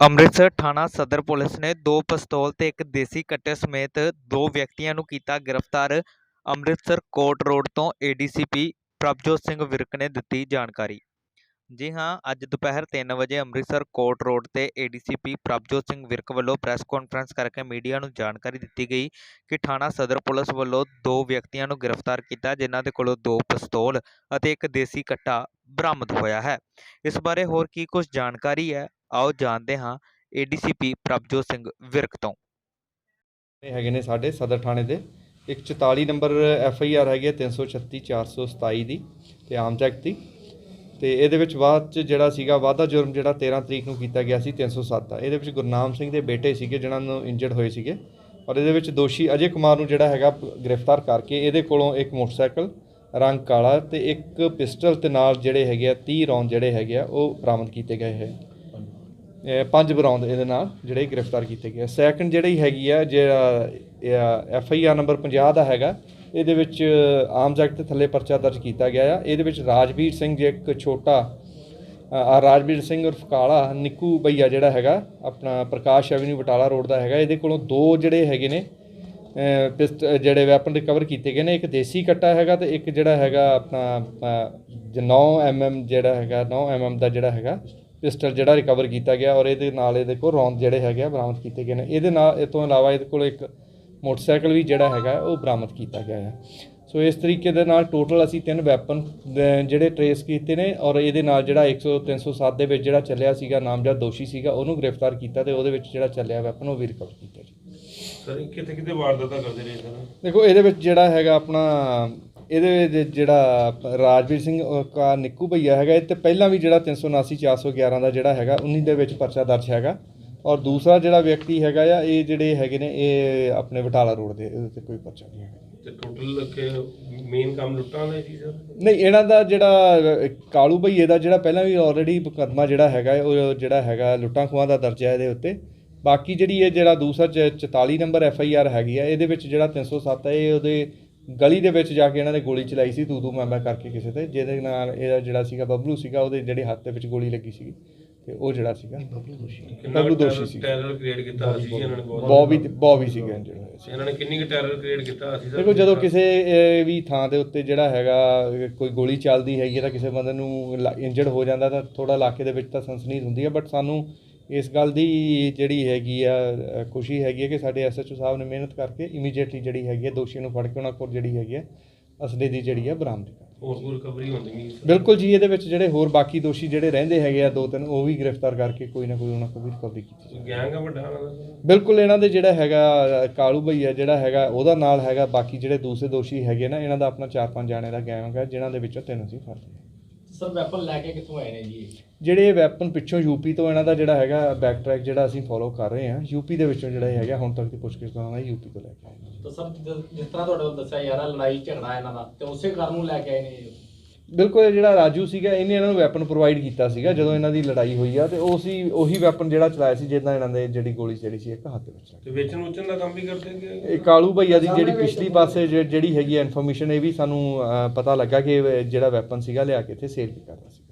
ਅੰਮ੍ਰਿਤਸਰ ਥਾਣਾ ਸਦਰ ਪੁਲਿਸ ਨੇ ਦੋ ਪਿਸਤੌਲ ਤੇ ਇੱਕ ਦੇਸੀ ਕੱਟੇ ਸਮੇਤ ਦੋ ਵਿਅਕਤੀਆਂ ਨੂੰ ਕੀਤਾ ਗ੍ਰਿਫਤਾਰ। ਅੰਮ੍ਰਿਤਸਰ ਕੋਟ ਰੋਡ ਤੋਂ ਏਡੀਸੀਪੀ ਪ੍ਰਭਜੋਤ ਸਿੰਘ ਵਿਰਕ ਨੇ ਦਿੱਤੀ ਜਾਣਕਾਰੀ। ਜੀ ਹਾਂ, ਅੱਜ ਦੁਪਹਿਰ 3 ਵਜੇ ਅੰਮ੍ਰਿਤਸਰ ਕੋਟ ਰੋਡ ਤੇ ਏਡੀਸੀਪੀ ਪ੍ਰਭਜੋਤ ਸਿੰਘ ਵਿਰਕ ਵੱਲੋਂ ਪ੍ਰੈਸ ਕਾਨਫਰੰਸ ਕਰਕੇ ਮੀਡੀਆ ਨੂੰ ਜਾਣਕਾਰੀ ਦਿੱਤੀ ਗਈ ਕਿ ਥਾਣਾ ਸਦਰ ਪੁਲਿਸ ਵੱਲੋਂ ਦੋ ਵਿਅਕਤੀਆਂ ਨੂੰ ਗ੍ਰਿਫਤਾਰ ਕੀਤਾ, ਜਿਨ੍ਹਾਂ ਦੇ ਕੋਲੋਂ ਦੋ ਪਿਸਤੌਲ ਅਤੇ ਇੱਕ ਦੇਸੀ ਕੱਟਾ ਬਰਾਮਦ ਹੋਇਆ ਹੈ। ਇਸ ਬਾਰੇ ਹੋਰ ਕੀ ਕੁਝ ਜਾਣਕਾਰੀ ਹੈ? ਆਓ ਜਾਣਦੇ ਹਾਂ ਏਡੀਸੀਪੀ ਪ੍ਰਭਜੋਤ ਸਿੰਘ ਵਿਰਕ ਤੋਂ। ਇਹ ਹੈਗੇ ਨੇ ਸਾਡੇ ਸਦਰ ਥਾਣੇ ਦੇ। ਇੱਕ 44 ਨੰਬਰ ਐਫ ਆਈ ਆਰ ਹੈਗੀ ਹੈ 336 427 ਦੀ ਤੇ ਆਮ ਐਕਟ ਦੀ। ਤੇ ਇਹਦੇ ਵਿੱਚ ਬਾਅਦ ਚ ਜਿਹੜਾ ਸੀਗਾ ਵਾਧਾ ਜੁਰਮ ਜਿਹੜਾ 13 ਤਰੀਕ ਨੂੰ ਕੀਤਾ ਗਿਆ ਸੀ 307 ਦਾ। ਇਹਦੇ ਵਿੱਚ ਗੁਰਨਾਮ ਸਿੰਘ ਦੇ ਬੇਟੇ ਸੀਗੇ ਜਿਹਨਾਂ ਨੂੰ ਇੰਜਰਡ ਹੋਏ ਸੀਗੇ। ਔਰ ਇਹਦੇ ਵਿੱਚ ਦੋਸ਼ੀ ਅਜੇ ਕੁਮਾਰ ਨੂੰ ਜਿਹੜਾ ਹੈਗਾ ਗ੍ਰਿਫਤਾਰ ਕਰਕੇ ਇਹਦੇ ਕੋਲੋਂ ਇੱਕ ਮੋਟਰਸਾਈਕਲ, ਰੰਗ ਕਾਲਾ ਤੇ ਇੱਕ ਪਿਸਟਲ ਤੇ ਨਾਲ ਜਿਹੜੇ ਹੈਗੇ ਆ 30 ਰੌਂਦ ਜਿਹੜੇ ਹੈਗੇ ਆ ਉਹ ਬਰਾਮਦ ਕੀਤੇ ਗਏ ਹੈ। ਪੰਜ ਬਰੌਂਦ ਇਹਦੇ ਨਾਲ, ਜਿਹੜੇ ਗ੍ਰਿਫਤਾਰ ਕੀਤੇ ਗਏ ਸੈਕੰਡ ਜਿਹੜੀ ਹੈਗੀ ਆ, ਜਿਹੜਾ ਐਫ ਆਈ ਆਰ ਨੰਬਰ 50 ਦਾ ਹੈਗਾ, ਇਹਦੇ ਵਿੱਚ ਆਰਮਸ ਐਕਟ ਥੱਲੇ ਪਰਚਾ ਦਰਜ ਕੀਤਾ ਗਿਆ ਆ। ਇਹਦੇ ਵਿੱਚ ਰਾਜਵੀਰ ਸਿੰਘ ਜੇ ਇੱਕ ਛੋਟਾ ਆ ਰਾਜਵੀਰ ਸਿੰਘ ਉਰਫ ਕਾਲਾ, ਨਿੱਕੂ ਬਈਆ ਜਿਹੜਾ ਹੈਗਾ, ਆਪਣਾ ਪ੍ਰਕਾਸ਼ ਐਵਨਿਊ ਬਟਾਲਾ ਰੋਡ ਦਾ ਹੈਗਾ। ਇਹਦੇ ਕੋਲੋਂ ਦੋ ਜਿਹੜੇ ਹੈਗੇ ਨੇ ਪਿਸਟ ਜਿਹੜੇ ਵੈਪਨ ਰਿਕਵਰ ਕੀਤੇ ਗਏ ਨੇ। ਇੱਕ ਦੇਸੀ ਕੱਟਾ ਹੈਗਾ ਤੇ ਇੱਕ ਜਿਹੜਾ ਹੈਗਾ ਆਪਣਾ 9 ਐਮਐਮ ਜਿਹੜਾ ਹੈਗਾ 9 ਐਮਐਮ ਦਾ ਜਿਹੜਾ ਹੈਗਾ। ਪਿਸਟਲ ਜਿਹੜਾ ਰਿਕਵਰ ਕੀਤਾ ਗਿਆ ਔਰ ਇਹਦੇ ਨਾਲ ਇਹਦੇ ਕੋਲ ਰੌਂਦ ਜਿਹੜੇ ਹੈਗੇ ਆ ਬਰਾਮਦ ਕੀਤੇ ਗਏ ਨੇ। ਇਹਦੇ ਨਾਲ ਇਹ ਤੋਂ ਇਲਾਵਾ ਇਹਦੇ ਕੋਲ ਇੱਕ ਮੋਟਰਸਾਈਕਲ ਵੀ ਜਿਹੜਾ ਹੈਗਾ ਉਹ ਬਰਾਮਦ ਕੀਤਾ ਗਿਆ ਹੈ ਸੋ ਇਸ ਤਰੀਕੇ ਦੇ ਨਾਲ ਟੋਟਲ ਅਸੀਂ ਤਿੰਨ ਵੈਪਨ ਜਿਹੜੇ ਟਰੇਸ ਕੀਤੇ ਨੇ ਔਰ ਇਹਦੇ ਨਾਲ ਜਿਹੜਾ 100 307 ਦੇ ਵਿੱਚ ਜਿਹੜਾ ਚੱਲਿਆ ਸੀਗਾ ਨਾਮਜ਼ਦ ਦੋਸ਼ੀ ਸੀਗਾ ਉਹਨੂੰ ਗ੍ਰਿਫਤਾਰ ਕੀਤਾ ਤੇ ਉਹਦੇ ਵਿੱਚ ਜਿਹੜਾ ਚੱਲਿਆ ਵੈਪਨ ਉਹ ਵੀ ਰਿਕਵਰ ਕੀਤਾ ਜੀ। ਸਰ ਕਿਤੇ ਕਿਤੇ ਵਾਰਦਾਤਾਂ ਕਰਦੇ ਰਹੇ ਸਰ? ਦੇਖੋ ਇਹਦੇ ਵਿੱਚ ਜਿਹੜਾ ਹੈਗਾ ਆਪਣਾ ਇਹਦੇ ਵਿੱਚ ਜਿਹੜਾ ਰਾਜਵੀਰ ਸਿੰਘ ਕਾ ਨਿੱਕੂ ਭਈਆ ਹੈਗਾ ਇਹ ਤੇ ਪਹਿਲਾਂ ਵੀ ਜਿਹੜਾ 379 411 ਦਾ ਜਿਹੜਾ ਹੈਗਾ 19 ਦੇ ਵਿੱਚ ਪਰਚਾ ਦਰਜ ਹੈਗਾ। ਔਰ ਦੂਸਰਾ ਜਿਹੜਾ ਵਿਅਕਤੀ ਹੈਗਾ ਆ ਇਹ ਜਿਹੜੇ ਹੈਗੇ ਨੇ ਇਹ ਆਪਣੇ ਬਟਾਲਾ ਰੋਡ ਦੇ ਇਹਦੇ ਤੇ ਕੋਈ ਪਰਚਾ ਨਹੀਂ ਹੈਗਾ। ਤੇ ਟੋਟਲ ਕਿ ਮੇਨ ਕੰਮ ਲੁੱਟਾਂ ਦਾ ਸੀ ਸਰ? ਨਹੀਂ ਇਹਨਾਂ ਦਾ ਜਿਹੜਾ ਕਾਲੂ ਭਈਏ ਦਾ ਜਿਹੜਾ ਪਹਿਲਾਂ ਵੀ ਆਲਰੇਡੀ ਮੁਕੱਦਮਾ ਜਿਹੜਾ ਹੈਗਾ ਹੈ, ਉਹ ਜਿਹੜਾ ਹੈਗਾ ਲੁੱਟਾਂ ਖੋਹਾਂ ਦਾ ਦਰਜਾ ਇਹਦੇ ਉੱਤੇ। ਬਾਕੀ ਜਿਹੜੀ ਇਹ ਜਿਹੜਾ ਦੂਸਰਾ ਚ- 44 ਨੰਬਰ ਐਫ ਆਈ ਆਰ ਹੈਗੀ ਆ ਇਹਦੇ ਵਿੱਚ ਜਿਹੜਾ 307 ਹੈ ਇਹ ਉਹਦੇ ਗਲੀ ਦੇ ਵਿੱਚ ਜਾ ਕੇ ਇਹਨਾਂ ਨੇ ਗੋਲੀ ਚਲਾਈ ਸੀ ਤੂ ਤੂ ਮੈਂ ਮੈਂ ਕਰਕੇ ਕਿਸੇ ਤੇ ਜਿਹਦੇ ਨਾਲ ਇਹਦਾ ਜਿਹੜਾ ਸੀਗਾ ਬਬਲੂ ਸੀਗਾ ਉਹਦੇ ਜਿਹੜੇ ਹੱਥ ਦੇ ਵਿੱਚ ਗੋਲੀ ਲੱਗੀ ਸੀਗੀ ਤੇ ਉਹ ਜਿਹੜਾ ਸੀਗਾ। ਬਬਲੂ ਦੋਸ਼ੀ। ਸੀ ਟੈਰਰ ਕ੍ਰੀਏਟ ਕੀਤਾ ਸੀ ਇਹਨਾਂ ਨੇ ਬਹੁਤ। ਬੌਬੀ ਬੌਬੀ ਸੀਗਾ ਸੀ ਇਹਨਾਂ ਨੇ ਕਿੰਨੀ ਕੁ ਟੈਰਰ ਕ੍ਰੀਏਟ ਕੀਤਾ ਸੀ ਸਰ? ਦੇਖੋ ਜਦੋਂ ਕਿਸੇ ਵੀ ਥਾਂ ਦੇ ਉੱਤੇ ਜਿਹੜਾ ਹੈਗਾ ਕੋਈ ਗੋਲੀ ਚੱਲਦੀ ਹੈਗੀ ਹੈ ਤਾਂ ਕਿਸੇ ਬੰਦੇ ਨੂੰ ਇੰਜਰਡ ਹੋ ਜਾਂਦਾ ਤਾਂ ਥੋੜਾ ਇਲਾਕੇ ਦੇ ਵਿੱਚ ਤਾਂ ਸਨਸਨੀ ਹੁੰਦੀ ਹੈ ਬਟ ਸਾਨੂੰ ਇਸ ਗੱਲ ਦੀ ਜਿਹੜੀ ਹੈਗੀ ਆ ਖੁਸ਼ੀ ਹੈਗੀ ਹੈ ਕਿ ਸਾਡੇ ਐਸਐਚਓ ਸਾਹਿਬ ਨੇ ਮਿਹਨਤ ਕਰਕੇ ਇਮੀਡੀਏਟਲੀ ਜਿਹੜੀ ਹੈਗੀ ਹੈ ਦੋਸ਼ੀਆਂ ਨੂੰ ਫੜ ਕੇ ਉਹਨਾਂ ਕੋਲ ਜਿਹੜੀ ਹੈਗੀ ਹੈ ਅਸਲੇ ਦੀ ਜਿਹੜੀ ਹੈ ਬਰਾਮਦ ਕਰ ਹੋਰ ਕੋਈ ਰਿਕਵਰੀ ਹੁੰਦੀ ਨਹੀਂ ਬਿਲਕੁਲ ਜੀ ਇਹਦੇ ਵਿੱਚ ਜਿਹੜੇ ਹੋਰ ਬਾਕੀ ਦੋਸ਼ੀ ਜਿਹੜੇ ਰਹਿੰਦੇ ਹੈਗੇ ਆ ਦੋ ਤਿੰਨ ਉਹ ਵੀ ਗ੍ਰਿਫਤਾਰ ਕਰਕੇ ਕੋਈ ਨਾ ਕੋਈ ਉਹਨਾਂ ਕੋਲ ਵੀ ਰਿਕਵਰੀ ਕੀਤੀ। ਗੈਂਗ ਆ ਵੱਡਾ ਬਿਲਕੁਲ ਇਹਨਾਂ ਦੇ ਜਿਹੜਾ ਹੈਗਾ ਕਾਲੂ ਭਈਆ ਜਿਹੜਾ ਹੈਗਾ ਉਹਦਾ ਨਾਲ ਹੈਗਾ ਬਾਕੀ ਜਿਹੜੇ ਦੂਸਰੇ ਦੋਸ਼ੀ ਹੈਗੇ ਨਾ ਇਹਨਾਂ ਦਾ ਆਪਣਾ 4-5 ਜਾਣੇ ਦਾ ਗੈਂਗ ਹੈ ਜਿਨ੍ਹਾਂ ਦੇ ਵਿੱਚੋਂ ਤਿੰਨ ਅਸੀਂ ਫੜ ਲਏ। ਸਰ ਵੈਪਨ ਲੈ ਕੇ ਕਿੱਥੋਂ ਆਏ ਨੇ ਜੀ ਇਹ? ਜਿਹੜੇ ਵੈਪਨ ਪਿੱਛੋਂ ਯੂਪੀ ਤੋਂ ਇਹਨਾਂ ਦਾ ਜਿਹੜਾ ਹੈਗਾ ਬੈਕ ਟਰੈਕ ਜਿਹੜਾ ਅਸੀਂ ਫੋਲੋ ਕਰ ਰਹੇ ਹਾਂ ਯੂਪੀ ਦੇ ਵਿੱਚੋਂ ਜਿਹੜਾ ਇਹ ਹੈਗਾ ਹੁਣ ਤੱਕ ਦੀ ਪੁੱਛਗਿੱਛ ਦੌਰਾਨ ਯੂਪੀ ਤੋਂ ਲੈ ਕੇ ਆਏ ਨੇ। ਤਾਂ ਸਰ ਜਿਸ ਜਿਸ ਤਰ੍ਹਾਂ ਤੁਹਾਡੇ ਕੋਲ ਦੱਸਿਆ ਯਾਰ ਆਹ ਲੜਾਈ ਝਗੜਾ ਇਹਨਾਂ ਦਾ ਤੇ ਉਸੇ ਕਾਰਨ ਨੂੰ ਲੈ ਕੇ ਆਏ ਨੇ ਬਿਲਕੁਲ ਜਿਹੜਾ ਰਾਜੂ ਸੀਗਾ ਇਹਨੇ ਇਹਨਾਂ ਨੂੰ ਵੈਪਨ ਪ੍ਰੋਵਾਈਡ ਕੀਤਾ ਸੀਗਾ ਜਦੋਂ ਇਹਨਾਂ ਦੀ ਲੜਾਈ ਹੋਈ ਆ ਤੇ ਉਹ ਸੀ ਉਹੀ ਵੈਪਨ ਜਿਹੜਾ ਚਲਾਇਆ ਸੀ ਜਿੱਦਾਂ ਇਹਨਾਂ ਦੇ ਜਿਹੜੀ ਗੋਲੀ ਜਿਹੜੀ ਸੀ ਇੱਕ ਹੱਥ ਦੇ ਵਿੱਚ। ਤੇ ਵੇਚਣ ਵੁਚਣ ਦਾ ਕੰਮ ਵੀ ਕਰਦੇ ਕਿ ਇਹ ਕਾਲੂ ਭਈਆ ਦੀ ਜਿਹੜੀ ਪਿਛਲੀ ਪਾਸੇ ਜਿਹੜੀ ਹੈਗੀ ਇਨਫੋਰਮੇਸ਼ਨ ਇਹ ਵੀ ਸਾਨੂੰ ਪਤਾ ਲੱਗਾ ਕਿ ਜਿਹੜਾ ਵੈਪਨ ਸੀਗਾ ਲਿਆ ਕੇ ਇੱਥੇ ਸੇਲ ਵੀ ਕਰਦਾ ਸੀ